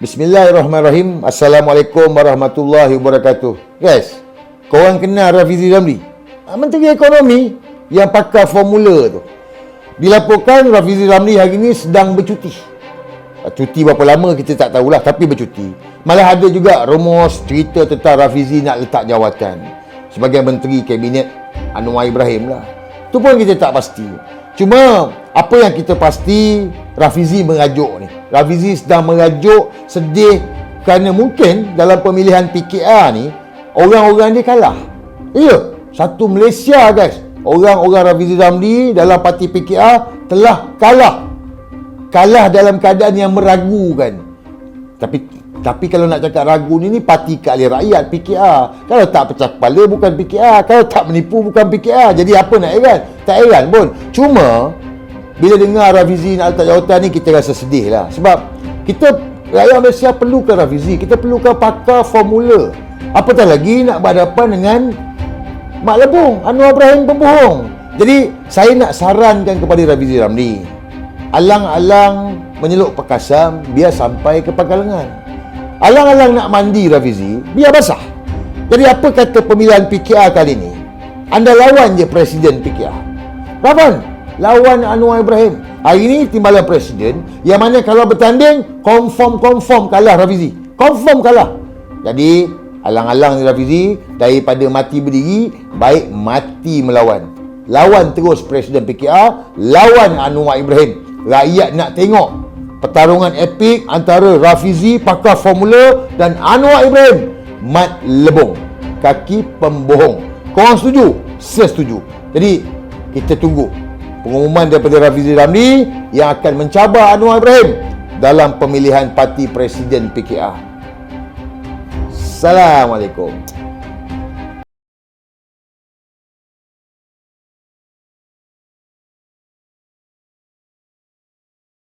Bismillahirrahmanirrahim. Assalamualaikum warahmatullahi wabarakatuh. Guys, korang kenal Rafizi Ramli? Ah, Menteri Ekonomi yang pakar formula tu. Dilaporkan Rafizi Ramli hari ni sedang bercuti. Ah, Cuti berapa lama kita tak tahulah tapi bercuti. Malah ada juga rumus cerita tentang Rafizi nak letak jawatan sebagai Menteri Kabinet Anwar Ibrahim lah. Tu pun kita tak pasti. Cuma apa yang kita pasti Rafizi mengajuk ni. Rafizi sedang mengajuk sedih kerana mungkin dalam pemilihan PKR ni orang-orang dia kalah. Ya, satu Malaysia guys. Orang-orang Rafizi Ramli dalam parti PKR telah kalah. Kalah dalam keadaan yang meragukan. Tapi tapi kalau nak cakap ragu ni ni parti keahlian rakyat PKR. Kalau tak pecah kepala bukan PKR. Kalau tak menipu bukan PKR. Jadi apa nak heran? Tak heran pun. Cuma bila dengar Rafizi nak letak jawatan ni kita rasa sedih lah. Sebab kita rakyat Malaysia perlukan Rafizi. Kita perlukan pakar formula. Apatah lagi nak berhadapan dengan Mak Lebong, Anwar Ibrahim pembohong. Jadi saya nak sarankan kepada Rafizi Ramli. Alang-alang menyeluk perkasam biar sampai ke Pagalangan. Alang-alang nak mandi Rafizi, biar basah. Jadi apa kata pemilihan PKR kali ni? Anda lawan je Presiden PKR. Lawan. Lawan Anwar Ibrahim. Hari ni timbalan Presiden yang mana kalau bertanding, confirm-confirm kalah Rafizi. Confirm kalah. Jadi, alang-alang ni Rafizi, daripada mati berdiri, baik mati melawan. Lawan terus Presiden PKR, lawan Anwar Ibrahim. Rakyat nak tengok pertarungan epik antara Rafizi pakar formula dan Anwar Ibrahim. Mat lebong kaki pembohong. Korang setuju? Saya setuju. Jadi kita tunggu pengumuman daripada Rafizi Ramli yang akan mencabar Anwar Ibrahim dalam pemilihan parti presiden PKR Assalamualaikum